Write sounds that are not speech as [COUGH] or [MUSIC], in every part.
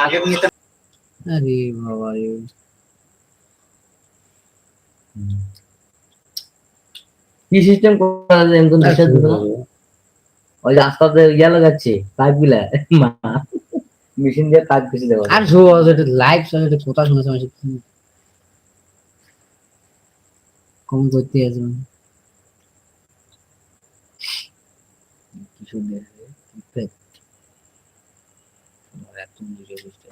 আগে নিতে আরে বাবা রে। কি সিস্টেম করা যায় দিবে না ওই ইয়া লাগাচ্ছে পাইপগুলা মেশিন দিয়ে পাইপ কিছু দেওয়া আর এটা লাইভ এটা কথা শুনেছে মানুষ। কম করতে আছে। কিছু দিয়ে একদম বুঝে বুঝতে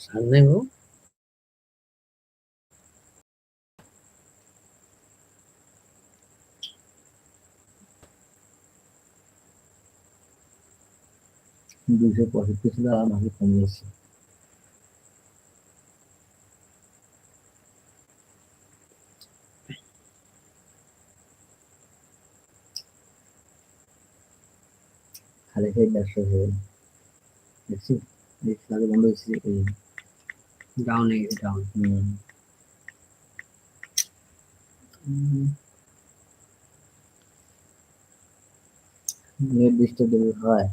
সামনে গো পঁয়ষট্টি ছিল আর আমাকে কমিয়েছে খালি দেড়শো হয়ে গেল। দেখছি দেখছি বন্ধ হয়েছে এই ডাউন হয়ে গেছে ডাউন নির্দিষ্ট দেরি হয়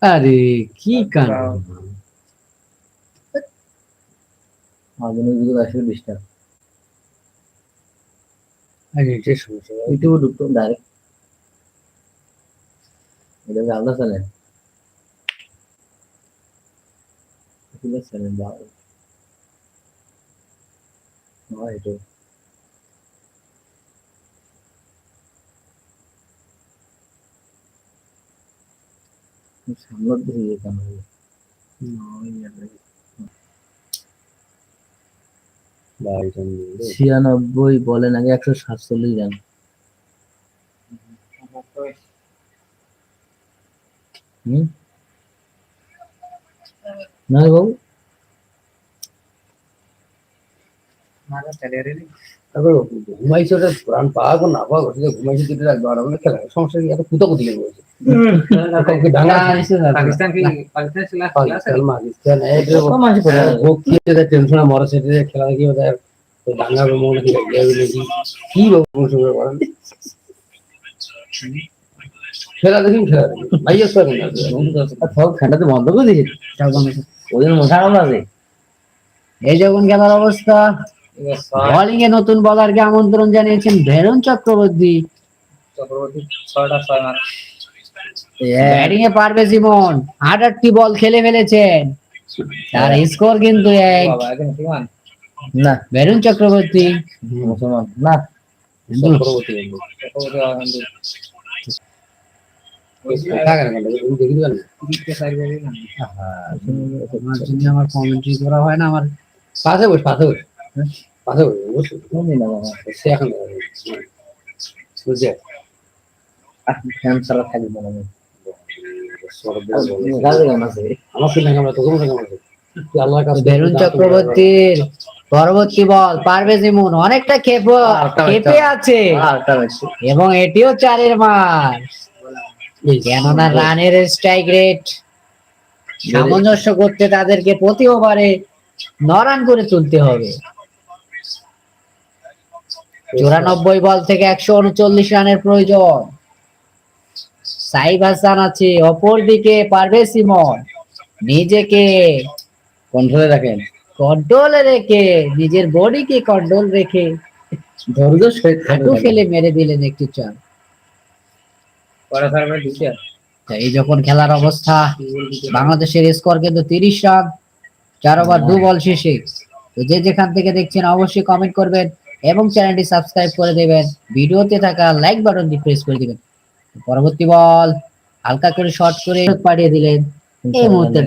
আর কি কান আধুনিক যুগ আসলে ডিস্টার্ব আরে এটা সমস্যা ইউটিউবে ঢুকতো ডাইরেক্ট এটা যে আলাদা চ্যানেল ইউটিউবের চ্যানেল বা হয় এটা সামনের দিকে ইয়ে কেন হলো? ছিয়ানব্বই বলেন আগে একশো সাতচল্লিশ রান। হুম? না বাবু তারপর ঘুমাইছে ওটা প্রাণ পাওয়া না ঘুমাইছে দুটো রাত বারো বলে খেলা সমস্যা কি? এত কুতো কুতি লেগে গেছে টেনশনে মরে সেটা খেলা ওদের তো ডাঙ্গা মনে কি কি বাবু করেন খেলা দেখি খেলা দেখি। ভাইয়া সব বন্ধ করে দিয়েছে। ওদের মশা আছে। এই যখন খেলার অবস্থা বোলিং এ নতুন বলারকে আমন্ত্রণ জানিয়েছেন ভেরন চক্রবর্তী। চক্রবর্তী ছয়টা ছয় মার ব্যাটিং এ পারবে জীবন। আট আটটি বল খেলে ফেলেছেন। তার স্কোর কিন্তু এক। না ভেরুন চক্রবর্তী। মুসলমান। না চক্রবর্তী না? আমার কমেন্ট্রি করা হয় না আমার। পাশে বস পাশে বস। তুই আল্লাহর কাছে ভেরুন চক্রবর্তীর পরবর্তী বল পারভেজ ইমুন অনেকটা খেপ আছে। এবং এটিও চারের মার কেননা রানের স্ট্রাইক রেট সামঞ্জস্য করতে তাদেরকে প্রতি ওভারে ন রান করে তুলতে হবে। চুরানব্বই বল থেকে একশো উনচল্লিশ রানের প্রয়োজন। সাইব হাসান আছে অপর দিকে পারভেজ ইমন নিজেকে কন্ট্রোলে রাখেন। কন্ট্রোলে রেখে নিজের বডিকে কন্ট্রোল রেখে ধৈর্য হাঁটু ফেলে মেরে দিলেন একটি চার। এই যখন খেলার অবস্থা বাংলাদেশের স্কোর কিন্তু তিরিশ রান চার ওভার দু বল শেষে। তো যে যেখান থেকে দেখছেন অবশ্যই কমেন্ট করবেন। এবং চ্যানেলটি সাবস্ক্রাইব করে দেবেন। ভিডিওতে থাকা লাইক বাটনটি প্রেস করে দিবেন। পরবর্তী বল হালকা করে শর্ট করে পাঠিয়ে দিলেন। এই মুহূর্তে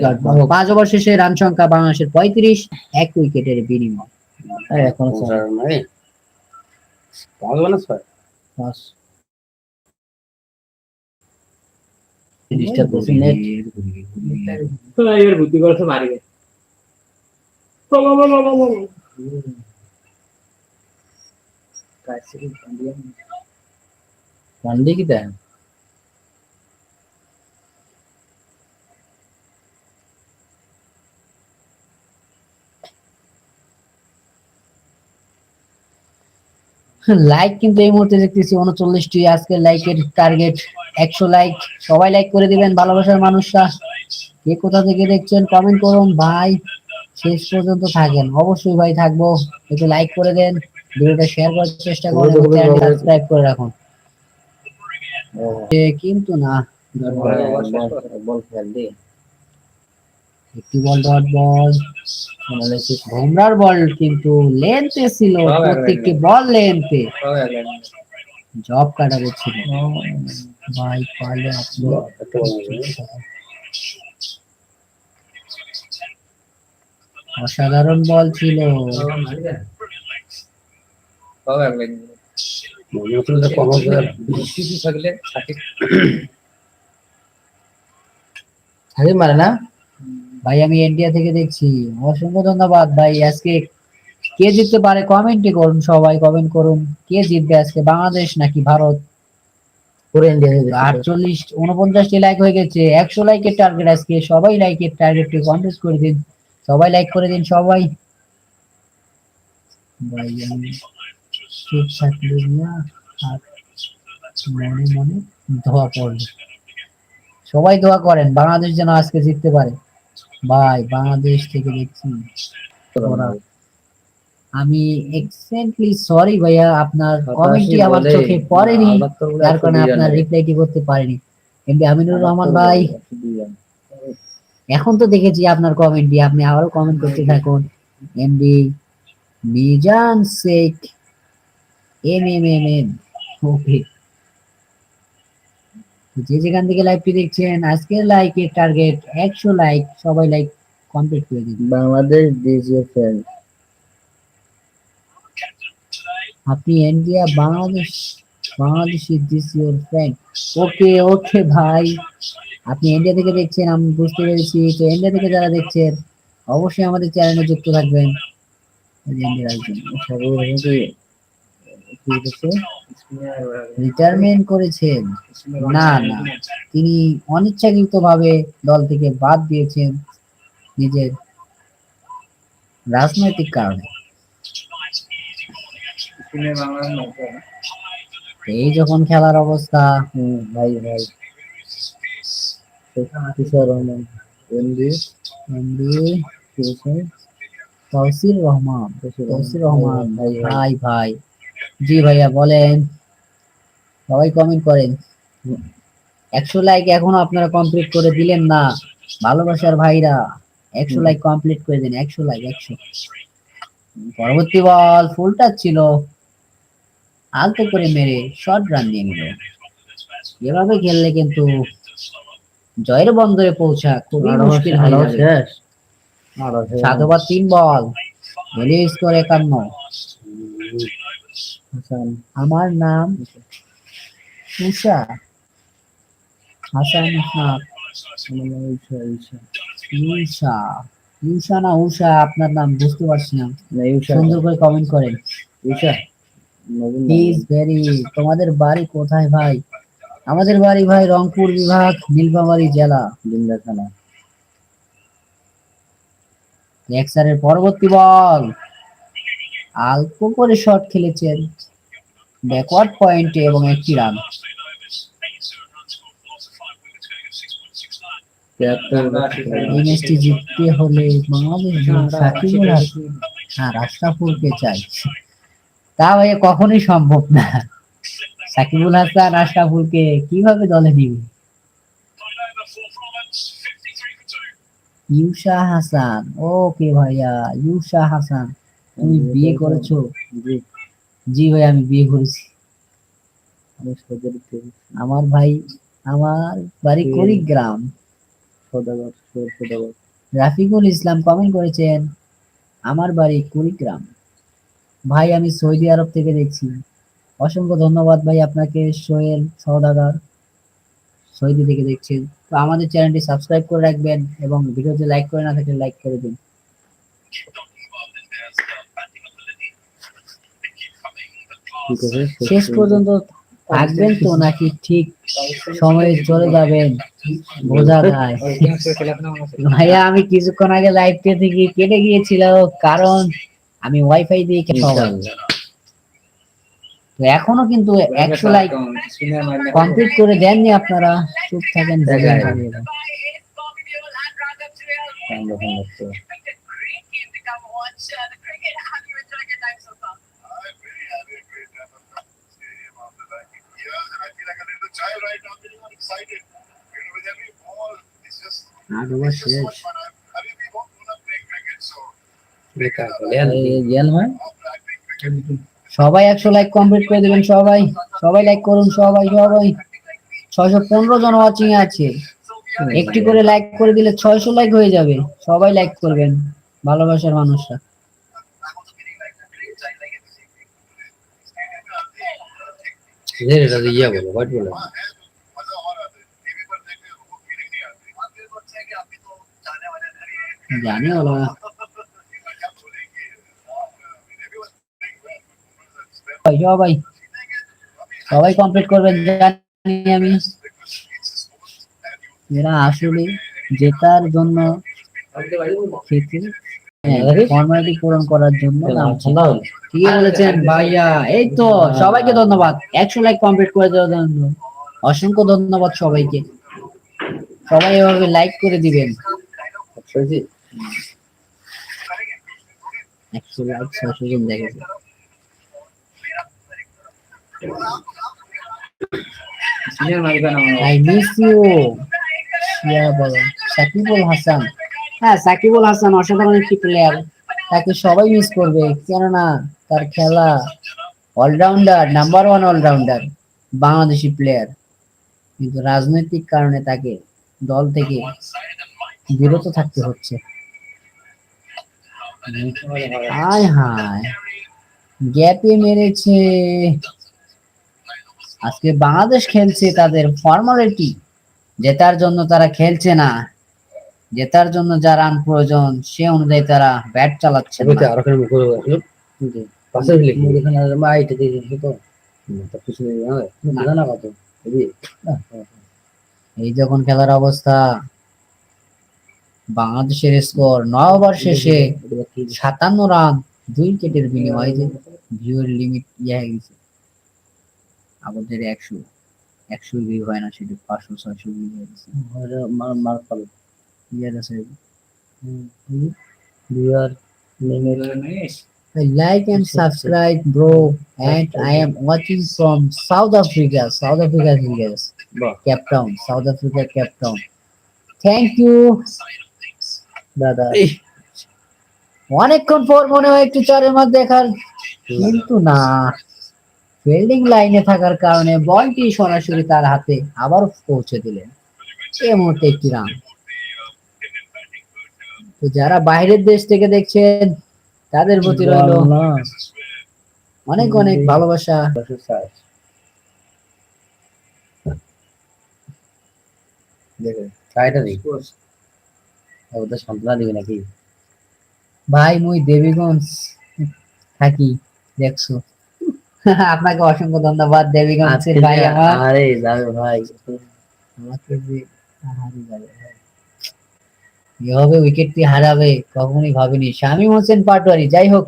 পাঁচ ওভার শেষে রান সংখ্যা বাংলাদেশের পঁয়ত্রিশ এক উইকেটের বিনিময়। এখন বুদ্ধি করছে মারি দেন লাইক কিন্তু এই মুহূর্তে দেখতেছি উনচল্লিশটি আজকের লাইকের টার্গেট একশো লাইক সবাই লাইক করে দিবেন, ভালোবাসার মানুষরা। কে কোথা থেকে দেখছেন কমেন্ট করুন। ভাই, শেষ পর্যন্ত থাকেন। অবশ্যই ভাই থাকব। একটু লাইক করে দেন। ভিডিওটা শেয়ার করার চেষ্টা করুন সাবস্ক্রাইব করে রাখুন। কিন্তু না একটি বল ডট বল। বুমরার বল কিন্তু লেন্থে ছিল প্রত্যেকটি বল লেন্থে। জব কাটাবে ছিল। ভাই পারলে আপনি অসাধারণ বল ছিল। আর কিছু থাকলে হাজি মারে না? ভাই আমি ইন্ডিয়া থেকে দেখছি। অসংখ্য ধন্যবাদ ভাই আজকে কে জিততে পারে কমেন্টে করুন সবাই কমেন্ট করুন। কে জিতবে আজকে বাংলাদেশ নাকি ভারত? পুরো ইন্ডিয়া আটচল্লিশ উনপঞ্চাশটি লাইক হয়ে গেছে। একশো লাইকের টার্গেট আজকে। সবাই লাইকের টার্গেটটি কমপ্লিট করে দিন। সবাই লাইক করে দিন সবাই। ভাই চুপ থাকলে আর মনে মনে ধোয়া পড়বে। সবাই দোয়া করেন বাংলাদেশ যেন আজকে জিততে পারে। ভাই বাংলাদেশ থেকে দেখছি। আমি এক্সেন্টলি সরি ভাইয়া আপনার কমেন্টটি আমার চোখে পড়েনি যার কারণে আপনার রিপ্লাইটি করতে পারিনি। এমনি আমিনুর রহমান ভাই এখন তো দেখেছি আপনার কমেন্টটি আপনি আবারও কমেন্ট করতে থাকুন। MD Mizan Sheikh. M M M M okay যে যেখান থেকে লাইভটি দেখছেন আজকের লাইকের টার্গেট একশো লাইক সবাই লাইক কমপ্লিট করে দিন। বাংলাদেশ ডিজিএ ফ্রেন্ড আপনি India Bangladesh Bangladeshi this your friend okay okay ভাই। আপনি ইন্ডিয়া থেকে দেখছেন আমি বুঝতে পেরেছি তো ইন্ডিয়া থেকে যারা দেখছেন অবশ্যই আমাদের চ্যানেলে যুক্ত থাকবেন। ইন্ডিয়ার একজন রিটায়ারমেন্ট করেছেন। না না। তিনি অনিচ্ছাকৃত ভাবে দল থেকে বাদ দিয়েছেন নিজের রাজনৈতিক কারণে। এই যখন খেলার অবস্থা হুম ভাই ভাই। Rahman MD MD Tousir Rahman Tousir Rahman. ভাই ভাই ভাই। জি ভাইয়া বলেন। সবাই কমেন্ট করেন। একশো লাইক এখনও আপনারা কমপ্লিট করে দিলেন না। ভালোবাসার ভাইরা একশো লাইক কমপ্লিট করে দিন একশো লাইক একশো। পরবর্তী বল ফুল টাচ ছিল। আলতো করে মেরে শর্ট রান নিয়ে নিল। এভাবে খেললে কিন্তু জয়ের বন্দরে পৌঁছা খুবই মুশকিল হয়ে যাবে। শেষ। সাত ওভার তিন বল দলীয় স্কোর একান্ন। আমার নাম উষা। হাসান ইউষা ইউষা না উষা আপনার নাম বুঝতে পারছি না। সুন্দর করে কমেন্ট করেন। নবীন প্লিজ ভেরি তোমাদের বাড়ি কোথায় ভাই? আমাদের বাড়ি ভাই রংপুর বিভাগ নীলফামারী জেলা। দিনদা খানা এক্সারের পরবর্তী বল। অল্প করে শট খেলেছেন। ব্যাকওয়ার্ড পয়েন্টে এবং একটি রান। জিততে হলে বাংলাদেশ সাকিবুল হাসান আর চাই তা ভাইয়া কখনোই সম্ভব না। সাকিবুল হাসান আশরাফুলকে কীভাবে দলে নিবে? ইউসা হাসান। ওকে ভাইয়া ইউসা হাসান। তুমি বিয়ে করেছ? জি। জি ভাই আমি বিয়ে করেছি। আমি সৌদি আমার ভাই আমার বাড়ি সদাগর সদাগর। রাফিকুল ইসলাম কমেন্ট করেছেন আমার বাড়ি কুড়িগ্রাম। ভাই আমি সৌদি আরব থেকে দেখছি। অসংখ্য ধন্যবাদ ভাই আপনাকে সোহেল সওদাগর। সৌদি থেকে দেখছেন। তো আমাদের চ্যানেলটি সাবস্ক্রাইব করে রাখবেন এবং ভিডিওতে লাইক করে না থাকলে লাইক করে দিন ঠিক আছে শেষ পর্যন্ত থাকবেন তো নাকি ঠিক সময়ে চলে যাবেন? বোঝা যায়। ভাইয়া আমি কিছুক্ষণ আগে লাইভ থেকে কেটে গিয়েছিল কারণ আমি ওয়াইফাই দিয়ে ইনশাআল্লাহ। তো এখনও কিন্তু একশো লাইক কমপ্লিট করে দেননি আপনারা। চুপ থাকেন ভুলে দেখায়। হারিয়ে যান। কাণ্ড কাণ্ড হচ্ছে। আট ওভার শেষ। সবাই একশো লাইক কমপ্লিট করে দিবেন সবাই। সবাই লাইক করুন সবাই সবাই। ছয়শো পনেরো জন ওয়াচিং আছে। একটি করে লাইক করে দিলে ছয়শো লাইক হয়ে যাবে। সবাই লাইক করবেন ভালোবাসার মানুষরা। এটা ইয়া বলো হোয়াইট বলো? জানি বলো সবাই কমপ্লিট করবেন জানি আমি। এরা আসলে জেতার জন্য ফর্মালিটি পূরণ করার জন্য ঠান্ডা বলেছেন ভাইয়া। এই তো সবাইকে ধন্যবাদ। একশো লাইক কমপ্লিট করে দেওয়ার জন্য। অসংখ্য ধন্যবাদ সবাইকে। সবাই এভাবে লাইক করে দিবেন। একশো লাইক ছয়শো জন দেখেছে সিনিয়র মালিকানা আই মিস ইউ। ইয়া বলো। সাকিবুল হাসান। হ্যাঁ সাকিবুল হাসান অসাধারণ একটি প্লেয়ার তাকে সবাই মিস করবে কেননা তার খেলা allrounder number one allrounder Bangladeshi player কিন্তু রাজনৈতিক কারণে তাকে দল থেকে বিরত থাকতে হচ্ছে। হায় হায়। গ্যাপে মেরেছে। আজকে বাংলাদেশ খেলছে তাদের ফর্মালিটি। জেতার জন্য তারা খেলছে না। জেতার জন্য যা রান প্রয়োজন সে অনুযায়ী তারা ব্যাট চালাচ্ছে এই যখন খেলার অবস্থা বাংলাদেশের স্কোর নয় ওভার শেষে সাতান্ন রান দুই উইকেটের বিনিময়ে ভিউর লিমিট ইয়ে হয়ে গেছে। আমাদের একশো একশো বি হয় না সেটি পাঁচশো ছয়শো বি হয়ে গেছে। Like and subscribe bro and I am watching from South Africa South Africa ইংরেজ Cape Town South Africa Cape Town thank you দাদা। অনেকক্ষণ পর মনে হয় একটু চারের মধ্যে দেখার। কিন্তু না ফিল্ডিং লাইনে থাকার কারণে বলটি সরাসরি তার হাতে আবার পৌঁছে দিলেন। এই মুহূর্তে একটি রান তো যারা বাইরের দেশ থেকে দেখছেন তাদের প্রতি রইল অনেক অনেক ভালোবাসা। দেখো। ওটা সান্ত্বনা দিবি নাকি? ভাই মুই দেবীগঞ্জ থাকি দেখছ। আপনাকে অসংখ্য ধন্যবাদ দেবীগঞ্জের ভাই আমার। আরে যাবে ভাই। আমাকে যে হারি যাবে ভাই। এভাবে উইকেট দিয়ে হারাবে কখনই ভাবিনি। শামীম হোসেন পাটোয়ারি যাই হোক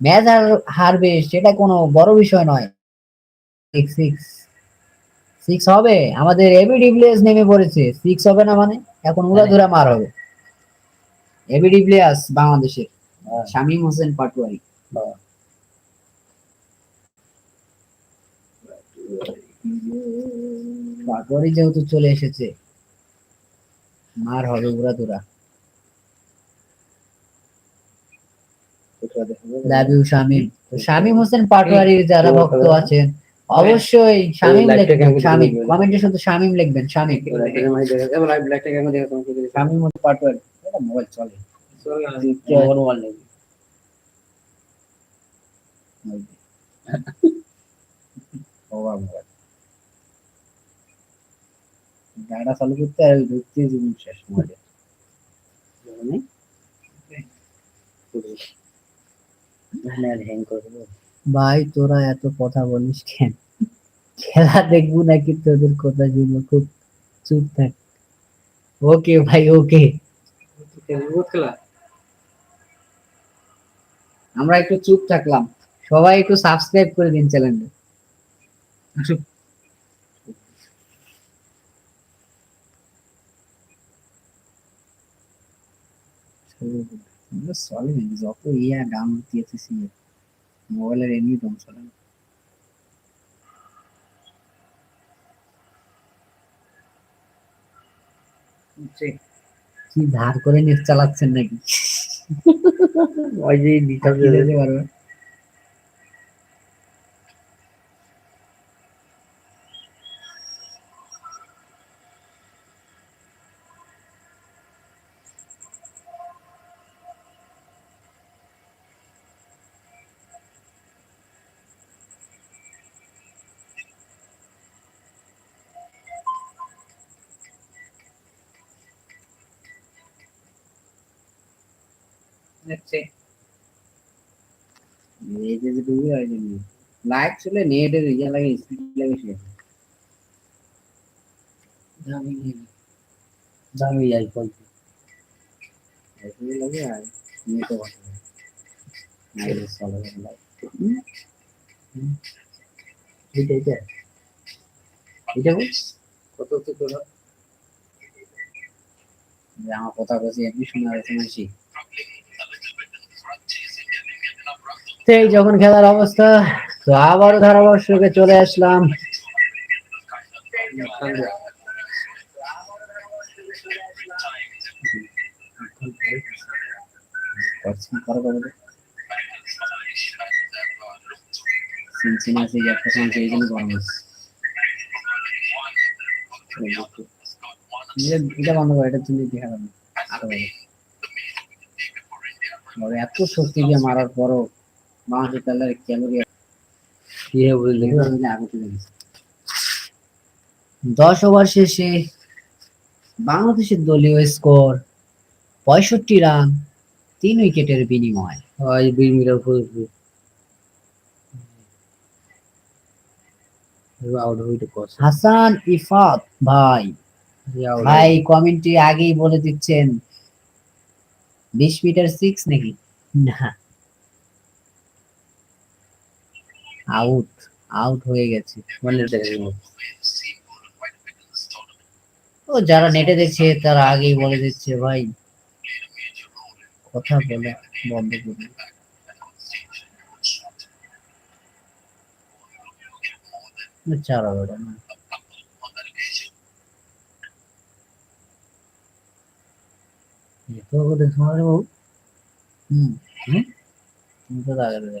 ম্যাচ আর হারবে সেটা কোনো বড় বিষয় নয়। সিক্স সিক্স সিক্স হবে। আমাদের এবি ডিভিলিয়ার্স নেমে পড়েছে। সিক্স হবে না মানে? এখন উড়াধুরা মার হবে এবি ডিভিলিয়ার্স বাংলাদেশের হ্যাঁ। শামীম হোসেন পাটোয়ারি বাহ। পাটোয়ারি যেহেতু চলে এসেছে মার হবে উড়াধুরা লাভ ইউ শামীম শামীম হোসেন পাটোয়ারির যারা ভক্ত আছেন অবশ্যই শামীম লিখবেন শামীম? কমেন্টে শুধু শামীম লিখবেন শামীম। শামীম মোবাইল চলে। করতে আর ঢুকতে জীবন শেষ মোবাইলে হ্যাং। ভাই তোরা এত কথা বলিস কেন? খেলা দেখব নাকি তোদের কথা শুনব? খুব চুপ থাক। ওকে ভাই ওকে। আমরা একটু চুপ থাকলাম। সবাই একটু সাবস্ক্রাইব করে দিন চ্যানেলটা চলে। নাকি যত ইয়া গান দিয়েছে মোবাইলের এমনি দম চলে না। কি ধার করে নেট চালাচ্ছেন নাকি? [LAUGHS] ওই যে দিতে পারবে? দেখছে এই যে ডুবে হয় যে লাইট চলে নেটের ইয়া লাগে স্পিড লাগে সে দামি দামি আইফোন এসে লাগে আর নেটও ভালো লাগে নাই চলে লাইট এটা এটা। এটা কত তো আমার কথা বলছি এমনি শোনা যাচ্ছে মাসি। এই যখন খেলার অবস্থা, তো আবারও ধারাবর্ষকে চলে আসলাম। সেই গরম এটা- বন্ধ এটা এত শক্তি দিয়ে মারার পরও বাংলাদেশের প্লেয়ার ক্যালোরি দশ ওভার শেষে বাংলাদেশের দলীয় স্কোর পঁয়ষট্টি রান তিন উইকেটের বিনিময়। হাসান ইফাত ভাই। ভাই কমেন্টে আগেই বলে দিচ্ছেন বিশ মিটার সিক্স নাকি? না। আউট আউট হয়ে গেছে। মানে ও যারা নেটে দেখছে তারা আগেই বলে দিচ্ছে ভাই। কথা বলে বন্ধ করুন চার ওটা না। এত করে সময় বাবু হুম হুম। তুমি তো আগে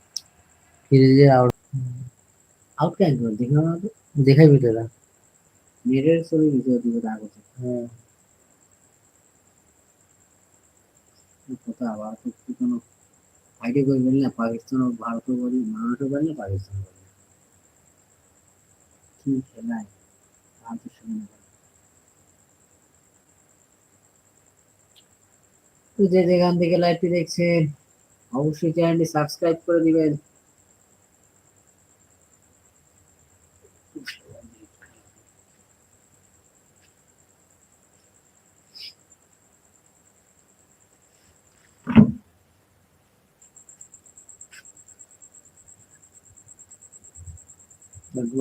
ফিরে আউট আউট কেন করে দেখলাম না তো দেখাই ভিতরে ছবি ভিডিও দিব আগে হ্যাঁ। কথা আবার তো কোনো আইডিয়া করে বলি না পাকিস্তান ও ভারত বলি ভারতও বলি না পাকিস্তান বলি। না। কি খেলায়? ভারতের সঙ্গে না। যে যেখান থেকে লাইভটি দেখছেন অবশ্যই চ্যানেলটি সাবস্ক্রাইব করে দিবেন।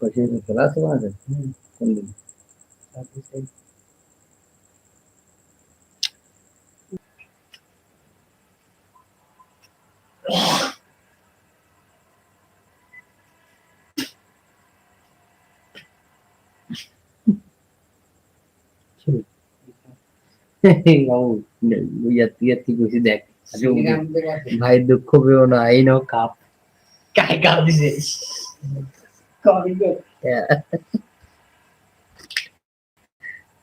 પછી ક્લાસમાં છે કુંડલી খুশি দেখ ভাই দুঃখ পেও না এই নাও কাপ কায় কাপ দিছে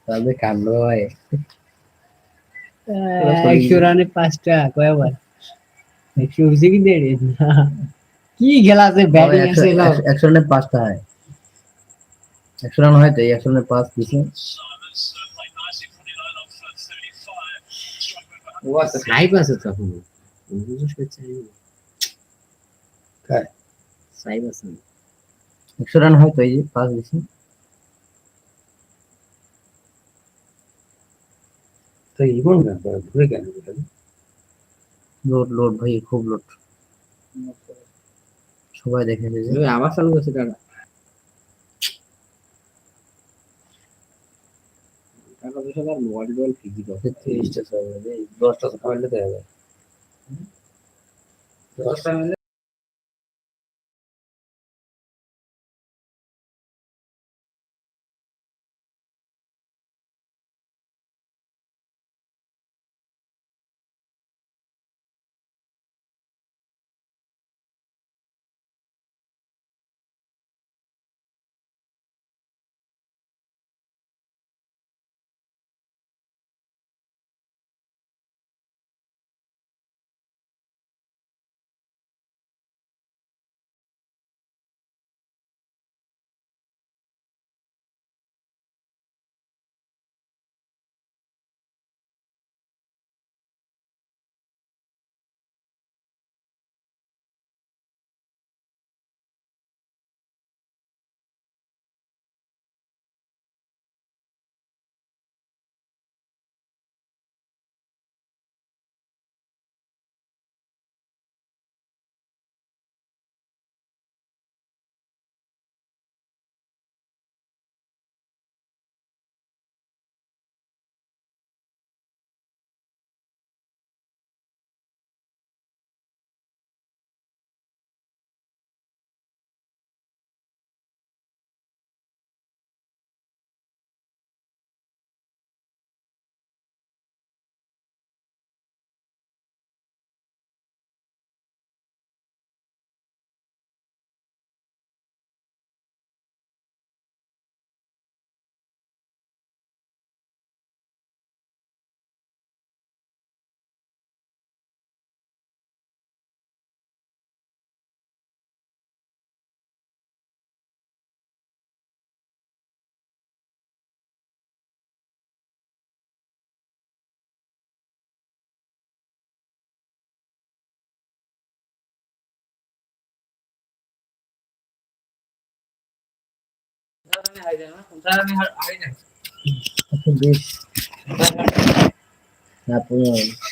তবে কান্ড হয় একশো পাঁচটা কয়বার একশো হয়েছে কি দেড় কি খেলা আছে ব্যাটিং আছে রানে পাঁচটা হয় একশো রান হয় তো এই একশো রানে পাঁচ দিছে আছে কার? সাইব আছে একশো রান হয় তো এই যে পাঁচ দিছি লোড লোড ভাই খুব লোড। সবাই দেখে আবার চালু করছে টানা টাকা পয়সা আর দশটা কথা হবে দশটা মিলে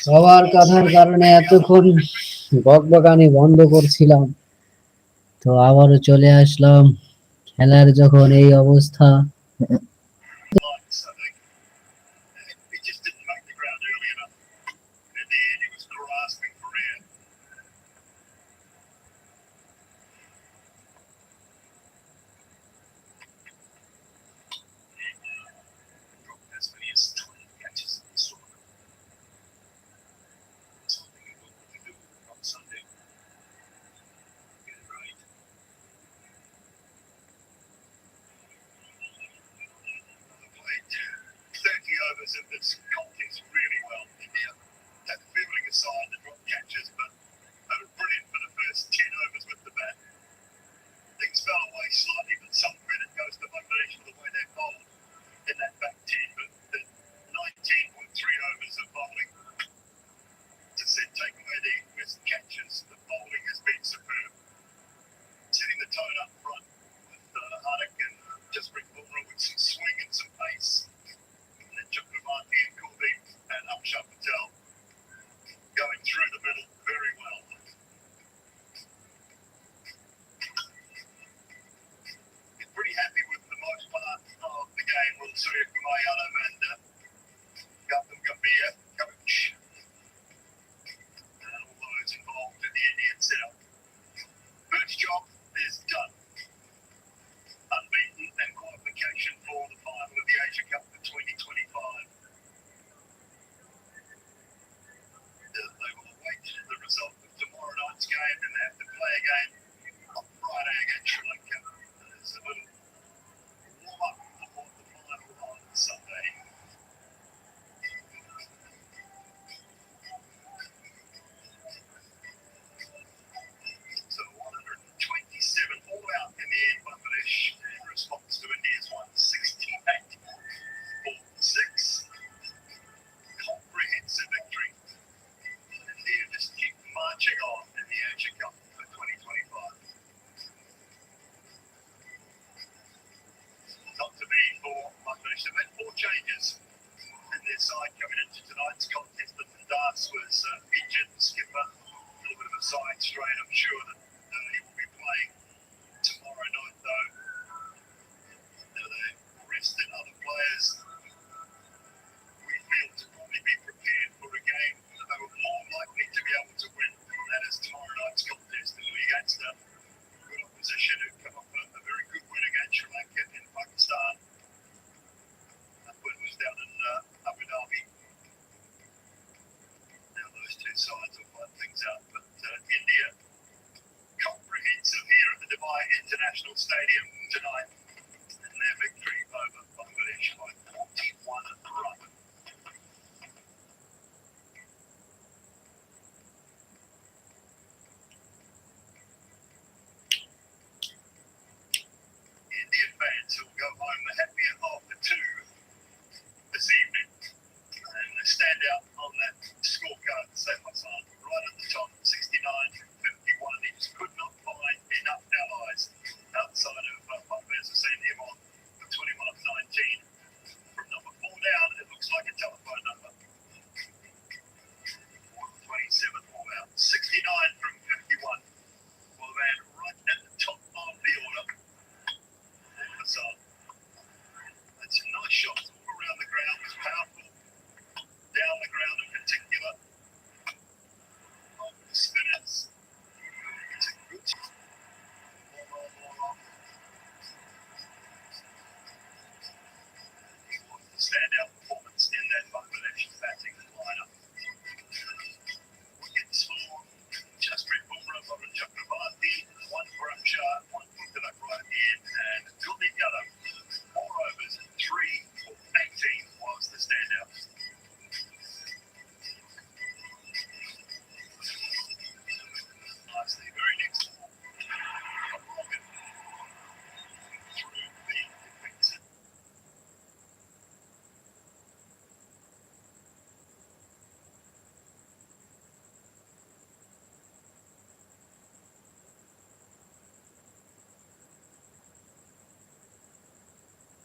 সবার কথার কারণে এতক্ষণ বকবকানি বন্ধ করছিলাম। তো আবারও চলে আসলাম খেলার যখন এই অবস্থা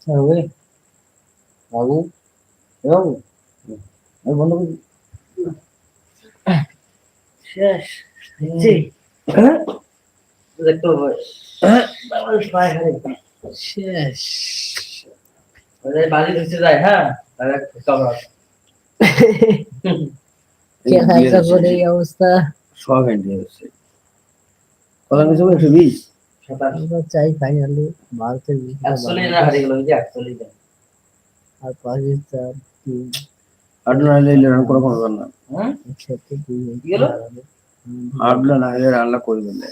হ্যাঁ বাবু বাবু আমি বন্ধ করি শেষ জি। হ্যাঁ? দেখো হ্যাঁ? শেষ। বাড়ি ধুতে যায় হ্যাঁ? তাহলে কি অবস্থা? সব এন্ডি হচ্ছে। কত কিছু বিশ চাই ফাইনালি ভারতের অ্যাকচুয়ালি না আর এলে রান করা কোনো না। হ্যাঁ? সেটা কি গেল করবেন না।